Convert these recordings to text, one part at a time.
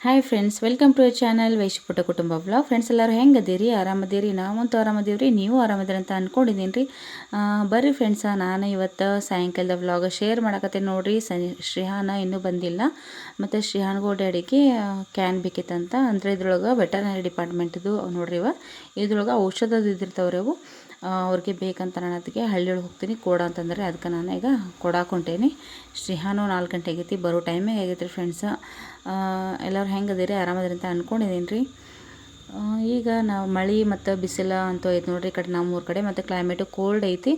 Hi friends welcome to channel ವೈಶಿಪುಟ ಕುಟುಂಬ blog friends ಎಲ್ಲರೂ ಹೆಂಗದೀರಿ? ಆರಾಮದೀರಿ? ನಾವಂತೂ ಆರಾಮದೀವ್ರಿ, ನೀವು ಆರಾಮದಿರಿ ಅಂತ ಅಂದ್ಕೊಂಡಿದ್ದೀನಿ ರೀ ಬರ್ರಿ ಫ್ರೆಂಡ್ಸ ನಾನು ಇವತ್ತು ಸಾಯಂಕಾಲದ ವ್ಲಾಗ್ ಶೇರ್ ಮಾಡಕತ್ತೆ ನೋಡಿರಿ. ಶ್ರೀಹಾನ ಇನ್ನೂ ಬಂದಿಲ್ಲ. ಮತ್ತು ಶ್ರೀಹಾನ್ಗೂ ಅಡಿಗೆ ಕ್ಯಾನ್ ಬೇಕಿತ್ತಂತ. ಅಂದರೆ ಇದ್ರೊಳಗೆ ವೆಟರ್ನರಿ ಡಿಪಾರ್ಟ್ಮೆಂಟ್ದು ನೋಡ್ರಿ ಇವ. ಇದ್ರೊಳಗೆ ಔಷಧದ ಇದ್ದಿರ್ತಾವ್ರಿ ಅವು. ಅವ್ರಿಗೆ ಬೇಕಂತ ನಾನು ಅದಕ್ಕೆ ಹಳ್ಳಿಯೊಳಗೆ ಹೋಗ್ತೀನಿ. ಕೊಡ ಅಂತಂದರೆ ಅದಕ್ಕೆ ನಾನು ಈಗ ಕೊಡಾಕೆ ಹೊಂಟೇನಿ ಶ್ರೀಹಾನು ನಾಲ್ಕು ಗಂಟೆ ಆಗೈತಿ. ಬರೋ ಟೈಮೇ ಆಗೈತೆ ಫ್ರೆಂಡ್ಸ ಎಲ್ಲರೂ ಹೆಂಗೆ ಅದೀರಿ? ಆರಾಮದಿರಿ ಅಂತ ಅಂದ್ಕೊಂಡಿದ್ದೀನಿ ರೀ ಈಗ ನಾವು ಮಳೆ ಮತ್ತು ಬಿಸಿಲು ಅಂತ ಐತೆ ನೋಡಿರಿ ಈ ಕಡೆ ನಮ್ಮೂರ ಕಡೆ, ಮತ್ತು ಕ್ಲೈಮೇಟು ಕೋಲ್ಡ್ ಐತಿ.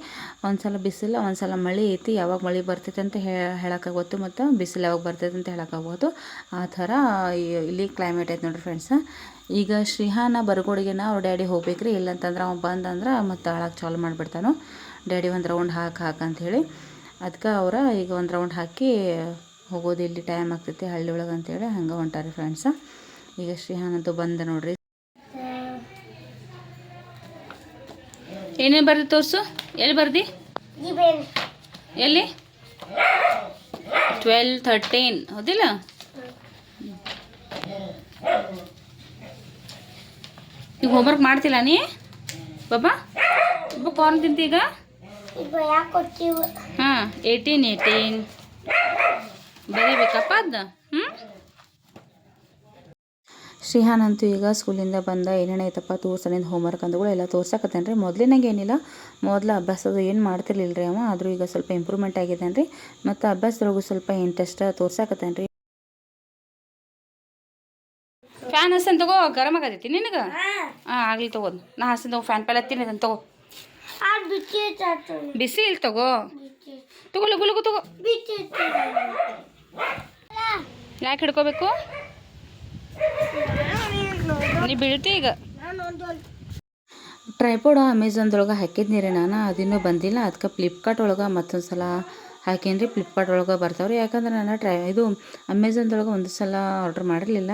ಒಂದು ಸಲ ಬಿಸಿಲು ಒಂದು ಸಲ ಮಳೆ ಐತಿ. ಯಾವಾಗ ಮಳೆ ಬರ್ತೈತೆ ಅಂತ ಹೇಳೋಕ್ಕಾಗೋತ್ತು, ಮತ್ತು ಬಿಸಿಲು ಯಾವಾಗ ಬರ್ತೈತೆ ಅಂತ ಹೇಳೋಕ್ಕಾಗೋದು ಆ ಥರ ಇಲ್ಲಿ ಕ್ಲೈಮೇಟ್ ಐತೆ ನೋಡಿರಿ ಫ್ರೆಂಡ್ಸ ಈಗ ಶ್ರೀಹಾನ ಬರಗೋಡಿಗೆನ ಅವ್ರ ಡ್ಯಾಡಿ ಹೋಗ್ಬೇಕ್ರಿ. ಇಲ್ಲಂತಂದ್ರೆ ಅವ್ನು ಬಂದಂದ್ರೆ ಮತ್ತು ಹಾಳಾಗಿ ಚಾಲು ಮಾಡಿಬಿಡ್ತಾನು. ಡ್ಯಾಡಿ ಒಂದು ರೌಂಡ್ ಹಾಕಿ ಹಾಕಂಥೇಳಿ ಅದಕ್ಕೆ ಅವರ ಈಗ ಒಂದು ರೌಂಡ್ ಹಾಕಿ ಹೋಗೋದು ಇಲ್ಲಿ ಟೈಮ್ ಆಗ್ತೈತಿ ಹಳ್ಳಿ ಒಳಗೆ ಅಂತೇಳಿ ಹಂಗೆ ಹೊಂಟಾರೆ ಫ್ರೆಂಡ್ಸ ಈಗ ಶ್ರೀಹಾನ್ ಅಂತೂ ಬಂದ ನೋಡ್ರಿ. ಏನೇನು ಬರ್ದು ತೋರಿಸು? ಎಲ್ಲಿ ಬರ್ದಿ? ಎಲ್ಲಿ? ಟ್ವೆಲ್ ಥರ್ಟೀನ್ ಹೌದಿಲ್ಲ? ಈಗ ಹೋಮ್ವರ್ಕ್ ಮಾಡ್ತಿಲ್ಲ ನೀ? ಬಾಬಾ ಒಬ್ಬ ಕಾರ್ನ್ ತಿಂತಿ ಈಗ? ಹಾಂ ಏಯ್ಟೀನ್ ಏಯ್ಟೀನ್ ಬರೀಬೇಕಪ್ಪ ಅದು ಶ್ರೀಹಾನ್ ಅಂತೂ ಈಗ ಸ್ಕೂಲಿಂದ ಬಂದ ಏನೇನು ಐತಪ್ಪ ಹೋಮ್ ಹೋಮ್ವರ್ಕ್ ಅಂದ್ಗಳು ಎಲ್ಲ ತೋರ್ಸಕತ್ತೇನೆ ರೀ ಮೊದಲಿನಾಗ ಏನಿಲ್ಲ. ಮೊದಲ ಅಭ್ಯಾಸದ ಏನು ಮಾಡ್ತಿರ್ಲಿಲ್ಲ ರೀ ಅವ ಆದರೂ ಈಗ ಸ್ವಲ್ಪ ಇಂಪ್ರೂವ್ಮೆಂಟ್ ಆಗಿದ್ದಾನೆ ರೀ ಮತ್ತು ಅಭ್ಯಾಸದೊಳಗೂ ಸ್ವಲ್ಪ ಇಂಟ್ರೆಸ್ಟ್ ತೋರ್ಸಕತ್ತೇನೆ ರೀ ಫ್ಯಾನ್ ಹಸನ್ ತಗೋ ಗರಮ್ ಆಗತೈತಿ ನಿನಗೆ? ಹಾಂ. ಆಗಲಿ ತಗೋದು ನಾ ಹಸನ್ ತಗೋ ಫ್ಯಾನ್ ಪೆಲ್ಲ ತಿನ್ನದನ್ ತಗೋ. ಬಿಸಿ ಇಲ್ಲಿ ತಗೋ. ತಗೋ ಲಗು ಲಗು ತಗೋ. ಯಾಕೆ ಹಿಡ್ಕೋಬೇಕು? ನೀ ಬೀಳ್ತಿ ಈಗ? ಟ್ರೈಪೋಡ್ ಅಮೆಝಾನ್ದೊಳಗೆ ಹಾಕಿದ್ನಿ ರೀ ನಾನು, ಅದಿನ್ನೂ ಬಂದಿಲ್ಲ. ಅದಕ್ಕೆ ಫ್ಲಿಪ್ಕಾರ್ಟ್ ಒಳಗೆ ಮತ್ತೊಂದು ಸಲ ಹಾಕೇನಿ ರೀ ಫ್ಲಿಪ್ಕಾರ್ಟ್ ಒಳಗೆ ಬರ್ತಾವ್ರಿ. ಯಾಕಂದ್ರೆ ನಾನು ಟ್ರೈ ಇದು ಅಮೆಝಾನ್ದೊಳಗೆ ಒಂದು ಸಲ ಆರ್ಡ್ರ್ ಮಾಡಿರಲಿಲ್ಲ.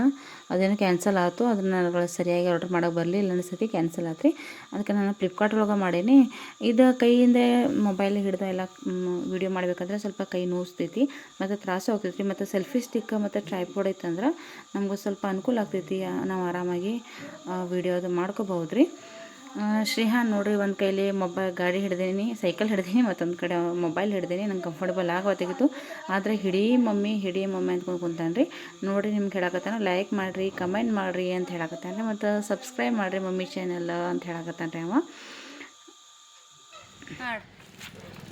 ಅದೇನು ಕ್ಯಾನ್ಸಲ್ ಆಯಿತು ಅದನ್ನು ನನಗೆ ಸರಿಯಾಗಿ ಆರ್ಡ್ರ್ ಮಾಡೋಕೆ ಬರಲಿಲ್ಲ. ಅನಿಸ್ತೈತಿ ಕ್ಯಾನ್ಸಲ್ ಆಯ್ತು ರೀ ಅದಕ್ಕೆ ನಾನು ಫ್ಲಿಪ್ಕಾರ್ಟ್ ಒಳಗೆ ಮಾಡೀನಿ. ಇದು ಕೈಯಿಂದ ಮೊಬೈಲ್ ಹಿಡಿದು ಎಲ್ಲ ವೀಡಿಯೋ ಮಾಡಬೇಕಂದ್ರೆ ಸ್ವಲ್ಪ ಕೈ ನೋಸ್ತೈತಿ, ಮತ್ತು ತ್ರಾಸು ಆಗ್ತೈತಿ ಮತ್ತು ಸೆಲ್ಫಿ ಸ್ಟಿಕ್ ಮತ್ತು ಟ್ರೈಪೋಡ್ ಐತಂದ್ರೆ ನಮಗೂ ಸ್ವಲ್ಪ ಅನುಕೂಲ ಆಗ್ತೈತಿ. ನಾವು ಆರಾಮಾಗಿ ವೀಡಿಯೋ ಅದು ಮಾಡ್ಕೋಬಹುದು ರೀ ಶ್ರೀಹಾನ್ ನೋಡ್ರಿ, ಒಂದು ಕೈಲಿ ಮೊಬೈಲ್ ಗಾಡಿ ಹಿಡ್ದೀನಿ, ಸೈಕಲ್ ಹಿಡ್ದೀನಿ, ಮತ್ತೊಂದು ಕಡೆ ಮೊಬೈಲ್ ಹಿಡ್ದೀನಿ, ನಂಗೆ ಕಂಫರ್ಟಬಲ್ ಆಗವತ್ತಿಗಿತ್ತು ಆದರೆ ಹಿಡೀ ಮಮ್ಮಿ ಹಿಡೀ ಮಮ್ಮಿ ಅಂದ್ಕೊಂಡು ಕುಂತಾನ್ರಿ. ನೋಡಿರಿ, ನಿಮ್ಗೆ ಹೇಳಕತ್ತಾನ ಲೈಕ್ ಮಾಡಿರಿ ಕಮೆಂಟ್ ಮಾಡಿರಿ ಅಂತ ಹೇಳಕತ್ತಾನೆ ಮತ್ತು ಸಬ್ಸ್ಕ್ರೈಬ್ ಮಾಡಿರಿ ಮಮ್ಮಿ ಚಾನೆಲ್ ಅಂತ ಹೇಳಕತ್ತಾನ್ರಿ ಅವ.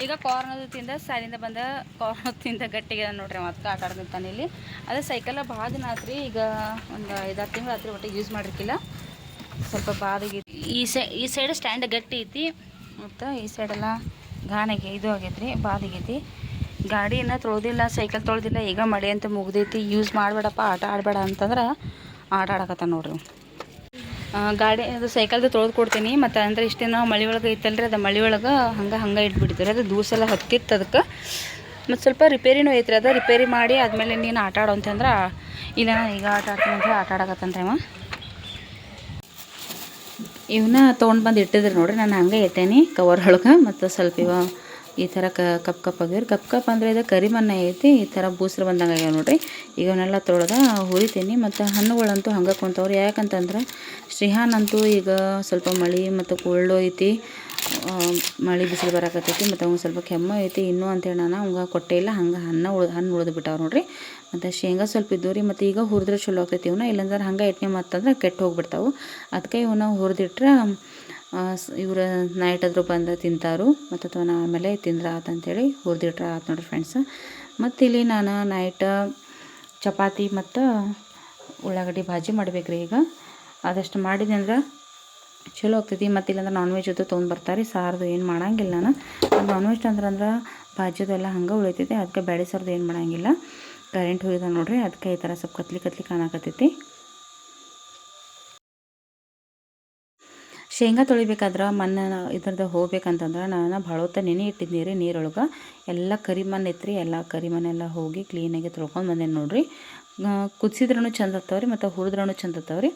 ಈಗ ಕಾರ್ನದ ತಿಂದ ಸಾಲಿಂದ ಬಂದ ಕಾರ್ನ ತಿಂದ ಗಟ್ಟಿಗೆ ನೋಡ್ರಿ ಮತ್ತೆ ಆಟ ಆಡ್ತಾನೆ ಇಲ್ಲಿ. ಅದೇ ಸೈಕಲ್ ಭಾಳ ದಿನ ಆತ್ರಿ ಈಗ ಒಂದು ಐದಾರು ತಿಂಗಳು ಆತ್ರಿ ಒಟ್ಟಿಗೆ ಯೂಸ್ ಮಾಡಿರ್ಕಿಲ್ಲ. ಸ್ವಲ್ಪ ಬಾದಿಗೆ ಈ ಸೈ, ಈ ಸೈಡ್ ಸ್ಟ್ಯಾಂಡ್ ಗಟ್ಟಿ ಐತಿ. ಮತ್ತು ಈ ಸೈಡೆಲ್ಲ ಗಾಣಿಗೆ ಇದು ಆಗೈತ್ರಿ ಬಾದಿಗೈತಿ ಗಾಡಿನ ತೊಳೆದಿಲ್ಲ ಸೈಕಲ್ ತೊಳ್ದಿಲ್ಲ, ಈಗ ಮಳೆ ಅಂತ ಮುಗ್ದೈತಿ. ಯೂಸ್ ಮಾಡಬೇಡಪ್ಪ, ಆಟ ಆಡಬೇಡ ಅಂತಂದ್ರೆ ಆಟ ಆಡಕತ್ತ ನೋಡ್ರಿ ಗಾಡಿ ಅದು ಸೈಕಲ್ದು ತೊಳೆದು ಕೊಡ್ತೀನಿ. ಮತ್ತು ಅಂದರೆ ಇಷ್ಟೇನೋ ಮಳೆ ಒಳಗೆ ಐತಲ್ರಿ, ಅದು ಮಳೆ ಒಳಗೆ ಹಂಗೆ ಹಂಗೆ ಇಟ್ಬಿಡ್ತೀರಿ. ಅದು ದೂಸೆಲ್ಲ ಹತ್ತಿತ್ತು ಅದಕ್ಕೆ. ಮತ್ತು ಸ್ವಲ್ಪ ರಿಪೇರಿನೂ ಐತ್ರಿ, ಅದು ರಿಪೇರಿ ಮಾಡಿ ಆದಮೇಲೆ ನೀನು ಆಟ ಆಡೋ ಅಂತಂದ್ರೆ ಇಲ್ಲ ಈಗ ಆಟ ಆಡ್ತೀನಿ ಅಂತ ಆಟ ಆಡಕತ್ತನ್ರಿ ಅವ ಇವನ್ನ ತೊಗೊಂಡು ಬಂದು ಇಟ್ಟಿದ್ರಿ ನೋಡಿರಿ, ನಾನು ಹಂಗೆ ಇಟ್ಟೇನಿ ಕವರ್ ಒಳಗೆ, ಮತ್ತು ಸ್ವಲ್ಪ ಇವ ಈ ಥರ ಕಪ್ ಕಪ್ ಆಗ್ಯಾವ್ರಿ ಕಪ್ ಕಪ್ ಅಂದರೆ ಇದು ಕರಿಮಣ್ಣ ಐತಿ, ಈ ಥರ ಬೂಸ್ರು ಬಂದಂಗೆ ಆಗ್ಯಾವ ನೋಡಿರಿ. ಈಗ ಅವನ್ನೆಲ್ಲ ತೊಳೆದ ಹುರಿತೀನಿ, ಮತ್ತು ಹಣ್ಣುಗಳಂತೂ ಹಂಗೆ ಕುಂತವ್ರಿ. ಯಾಕಂತಂದ್ರೆ ಶ್ರೀಹಾನ್ ಅಂತೂ ಈಗ ಸ್ವಲ್ಪ ಮಳೆ ಮತ್ತು ಕುಳ್ಳು ಐತಿ ಮಳೆ ಬಿಸಿಲು ಬರಕತ್ತೈತಿ, ಮತ್ತು ಅವ್ನು ಸ್ವಲ್ಪ ಕೆಮ್ಮ ಐತಿ, ಇನ್ನೂ ಅಂತೇಳಿ ನಾನು ಅವಂಗೆ ಕೊಟ್ಟೆ ಇಲ್ಲ, ಹಂಗೆ ಹಣ್ಣು ಉಳ್ದು, ಹಣ್ಣು ಉಳಿದು ಬಿಟ್ಟಾವ ನೋಡ್ರಿ. ಮತ್ತು ಶೇಂಗಾ ಸ್ವಲ್ಪ ಇದ್ದವು ರೀ ಮತ್ತು ಈಗ ಹುರಿದ್ರೆ ಚಲೋ ಆಗ್ತೈತಿ ಇವನ್ನ ಇಲ್ಲಂದ್ರೆ ಹಂಗೆ ಇಟ್ನೆ ಮತ್ತಂದ್ರೆ ಕೆಟ್ಟು ಹೋಗ್ಬಿಡ್ತಾವೆ. ಅದಕ್ಕೆ ಇವನ್ನ ಹುರಿದಿಟ್ರೆ ಇವರು ನೈಟ್ ಆದರೂ ಬಂದು ತಿಂತಾರು, ಮತ್ತು ಅಥವಾ ಆಮೇಲೆ ತಿಂದ್ರೆ ಆತಂತೇಳಿ ಹುರಿದಿಟ್ರೆ ಆತು ನೋಡ್ರಿ ಫ್ರೆಂಡ್ಸ್ ಮತ್ತು ಇಲ್ಲಿ ನಾನು ನೈಟ್ ಚಪಾತಿ ಮತ್ತು ಉಳ್ಳಾಗಡ್ಡಿ ಭಾಜಿ ಮಾಡಬೇಕ್ರಿ ಈಗ. ಆದಷ್ಟು ಮಾಡಿದೆ ಅಂದ್ರೆ ಚಲೋ ಆಗ್ತೈತಿ. ಮತ್ತು ಇಲ್ಲಾಂದ್ರೆ ನಾನ್ ವೆಜ್ ಅದು ತೊಗೊಂಡು ಬರ್ತಾರೆ. ಸಾರ್ದು ಏನು ಮಾಡಂಗಿಲ್ಲ ನಾನು. ವೆಜ್ ಅಂದ್ರೆ ಭಾಜ್ಯದೆಲ್ಲ ಹಂಗೆ ಉಳಿತೈತಿ. ಅದಕ್ಕೆ ಬೇಳೆ ಸಾರ್ದು ಏನು ಮಾಡಂಗಿಲ್ಲ. ಕರೆಂಟ್ ಹೋಗಿದೆ ನೋಡ್ರಿ. ಅದಕ್ಕೆ ಈ ಥರ ಸ್ವಲ್ಪ ಕತ್ಲಿ ಕತ್ಲಿ ಕಾಣಕತ್ತೈತಿ. ಶೇಂಗಾ ತೊಳಿಬೇಕಾದ್ರೆ ಮಣ್ಣು ಇದ್ರದ್ದು ಹೋಗ್ಬೇಕಂತಂದ್ರೆ ನಾನು ಭಾಳ ಹೊತ್ತ ನೆನೆ ಇಟ್ಟಿದ್ದೀನಿ ರೀ ನೀರೊಳಗೆ. ಎಲ್ಲ ಕರಿ ಮಣ್ಣು ಐತ್ರಿ, ಎಲ್ಲ ಕರಿ ಮಣ್ಣೆಲ್ಲ ಹೋಗಿ ಕ್ಲೀನಾಗಿ ತೊಳ್ಕೊಂಡು ಬಂದೇನೆ ನೋಡಿರಿ. ಕುದಿಸಿದ್ರೂ ಚಂದ ರೀ, ಮತ್ತು ಹುರಿದ್ರೂ ಚಂದ ರೀ.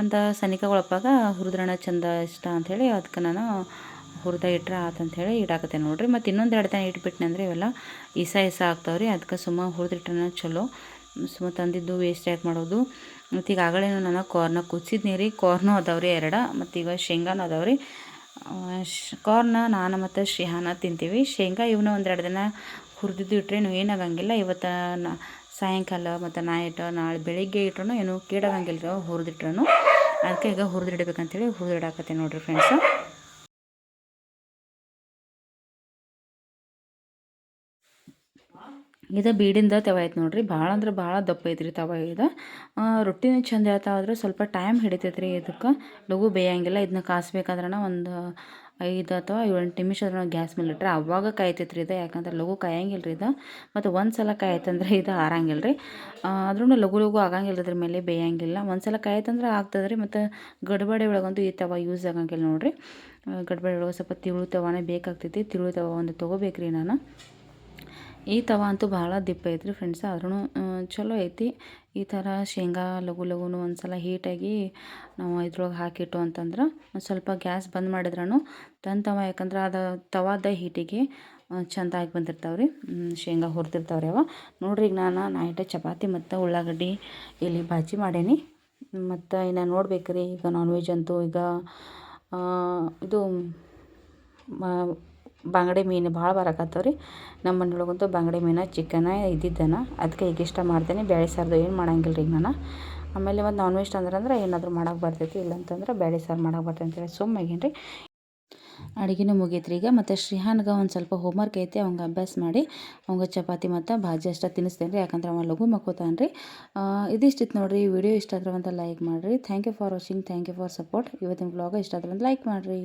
ಮತ್ತು ಸನಿಕಗೊಳಪಾಗ ಹುರಿದ್ರಣ ಚಂದ ಇಷ್ಟ ಅಂಥೇಳಿ ಅದಕ್ಕೆ ನಾನು ಹುರಿದ ಇಟ್ರೆ ಆತಂಥೇಳಿ ಇಡಾಕತ್ತೆ ನೋಡಿರಿ. ಮತ್ತು ಇನ್ನೊಂದು ಎರಡು ದಿನ ಇಟ್ಬಿಟ್ನೆ ಅಂದರೆ ಇವೆಲ್ಲ ಇಸ ಇಸ ರೀ. ಅದಕ್ಕೆ ಸುಮ್ಮ ಹುರಿದಿಟ್ರೆ ಚಲೋ. ಸುಮ್ಮ ತಂದಿದ್ದು ವೇಸ್ಟ್ ಯಾಕೆ ಮಾಡೋದು? ಮತ್ತು ಈಗ ಆಗಲೇ ನಾನು ಕಾರ್ನ ಕುದಿಸಿದ್ನಿ ರೀ. ಕಾರ್ನು ಅದಾವ್ರಿ ಎರಡು, ಮತ್ತು ಈಗ ಶೇಂಗಾನು ಅದಾವ್ರಿ. ಕಾರ್ನ ನಾನು ಮತ್ತು ಶ್ರೀಹಾನ ತಿಂತೀವಿ. ಶೇಂಗಾ ಇವನ್ನ ಒಂದೆರಡು ದಿನ ಹುರಿದಿದ್ದು ಇಟ್ಟರೆ ಏನಾಗಂಗಿಲ್ಲ. ಇವತ್ತು ಸಾಯಂಕಾಲ ಮತ್ತು ನೈಟ್ ನಾಳೆ ಬೆಳಿಗ್ಗೆ ಇಟ್ರೂ ಏನು ಕೇಡಾಗಂಗಿಲ್ಲ ರೀ ಹುರಿದಿಟ್ರೂ ಅದಕ್ಕೆ ಈಗ ಹುರಿದಿಡ್ಬೇಕಂತೇಳಿ ಹುರಿದಿಡಾಕತ್ತೆ ನೋಡಿರಿ ಫ್ರೆಂಡ್ಸು ಇದು ಬೀಡಿಂದ ತವ ಐತೆ ನೋಡಿರಿ. ಭಾಳ ಅಂದ್ರೆ ಭಾಳ ದಪ್ಪ ಐತ್ರಿ ತವ ಇದು. ರೊಟ್ಟಿನೂ ಚಂದ ಹೇಳ್ತಾವ್ರೆ ಸ್ವಲ್ಪ ಟೈಮ್ ಹಿಡಿತೈತೆ ರೀ ಇದಕ್ಕೆ. ಲಘು ಬೇಯಂಗಿಲ್ಲ. ಇದನ್ನ ಕಾಸ್ಬೇಕಾದ್ರೆ ಒಂದು ಐದು ಅಥವಾ ಏಳೆಂಟು ನಿಮಿಷ ಅದ್ರೊಳಗೆ ಗ್ಯಾಸ್ ಮೇಲೆ ಇಟ್ಟರೆ ಅವಾಗ ಕಾಯ್ತೈತೆ ರೀ ಇದು. ಯಾಕಂದ್ರೆ ಲಘು ಕಾಯಂಗಿಲ್ಲ ರೀ ಇದು. ಮತ್ತು ಒಂದು ಸಲ ಕಾಯ್ತಂದ್ರೆ ಇದು ಆರಂಗಿಲ್ಲ ರೀ ಆದ್ರೂ ಲಘು ಲಘು ಆಗಂಗಿಲ್ಲ ಅದ್ರ ಮೇಲೆ ಬೇಯಂಗಿಲ್ಲ. ಒಂದು ಸಲ ಕಾಯ್ತಂದ್ರೆ ಆಗ್ತದೆ ರೀ ಮತ್ತು ಗಡ್ಬಡಿ ಒಳಗಂತೂ ಈ ತವ ಯೂಸ್ ಆಗಂಗಿಲ್ಲ ನೋಡಿರಿ. ಗಡ್ಬಡಿ ಒಳಗೆ ಸ್ವಲ್ಪ ತಿಳು ತವಾನೇ ಬೇಕಾಗ್ತೈತಿ. ತಿಳು ತವ ಒಂದು ತೊಗೋಬೇಕ್ರಿ ನಾನು. ಈ ತವ ಅಂತೂ ಭಾಳ ದಿಪ್ಪ ಐತ್ರಿ ಫ್ರೆಂಡ್ಸ್ ಆದ್ರೂ ಚಲೋ ಐತಿ. ಈ ಥರ ಶೇಂಗಾ ಲಘು ಲಘುನು ಒಂದು ಸಲ ಹೀಟಾಗಿ ನಾವು ಇದ್ರೊಳಗೆ ಹಾಕಿಟ್ಟು ಅಂತಂದ್ರೆ ಒಂದು ಸ್ವಲ್ಪ ಗ್ಯಾಸ್ ಬಂದ್ ಮಾಡಿದ್ರೂ ತನ್ನ ತವ, ಯಾಕಂದ್ರೆ ಅದು ತವಾದ ಹೀಟಿಗೆ ಚೆಂದಾಗಿ ಬಂದಿರ್ತಾವೆ ರೀ ಶೇಂಗಾ ಹುರಿದಿರ್ತಾವ್ರಿ ಅವ. ನೋಡ್ರಿ ಈಗ ನಾನು ನೈಟ ಚಪಾತಿ ಮತ್ತು ಉಳ್ಳಾಗಡ್ಡಿ ಇಲ್ಲಿ ಬಾಜಿ ಮಾಡೇನಿ. ಮತ್ತು ಇನ್ನು ನೋಡ್ಬೇಕು ರೀ ಈಗ ನಾನ್ ವೆಜ್ ಅಂತೂ ಈಗ ಇದು ಬಂಗಡೆ ಮೀನು ಭಾಳ ಬರಕತ್ತವ ರೀ ನಮ್ಮ ಮನೆಯೊಳಗಂತೂ ಬಂಗಡೆ ಮೀನು ಚಿಕನ ಇದ್ದಿದ್ದನ. ಅದಕ್ಕೆ ಈಗ ಇಷ್ಟ ಮಾಡ್ತೇನೆ. ಬೇಳೆ ಸಾರ್ದು ಏನು ಮಾಡಂಗಿಲ್ಲ ರೀ ನಾನು. ಆಮೇಲೆ ಒಂದು ನಾನ್ ವೆಜ್ ಅಂದ್ರೆ ಏನಾದರೂ ಮಾಡೋಕೆ ಬರ್ತೈತಿ. ಇಲ್ಲಂತಂದ್ರೆ ಬೇಳೆ ಸಾರು ಮಾಡಕ್ಕೆ ಬರ್ತೈತೆ ಅಂತೇಳಿ ಸುಮ್ಮಗೇನು ರೀ ಅಡುಗೆನೂ ಮುಗೀತ್ರಿ ಈಗ. ಮತ್ತು ಶ್ರೀಹಾನ್ಗೆ ಒಂದು ಸ್ವಲ್ಪ ಹೋಮ್ವರ್ಕ್ ಐತಿ. ಅವಂಗೆ ಅಭ್ಯಾಸ ಮಾಡಿ ಅವಂಗೆ ಚಪಾತಿ ಮತ್ತು ಭಾಜಿ ಅಷ್ಟ ತಿನ್ನಿಸ್ತೇನೆ ರೀ ಯಾಕಂದ್ರೆ ಅವ ಲಘು ಮಕ್ಕೋತಾನೆ ರೀ ಇದಿಷ್ಟಿತ್ತು ನೋಡಿರಿ. ವಿಡಿಯೋ ಇಷ್ಟ ಆದ್ರೆ ಒಂದು ಲೈಕ್ ಮಾಡಿರಿ. Thank you for watching thank you for support ಇವತ್ತಿನ ಬ್ಲಾಗ್ ಇಷ್ಟ ಆದ್ರೆ ಒಂದು ಲೈಕ್ ಮಾಡಿರಿ.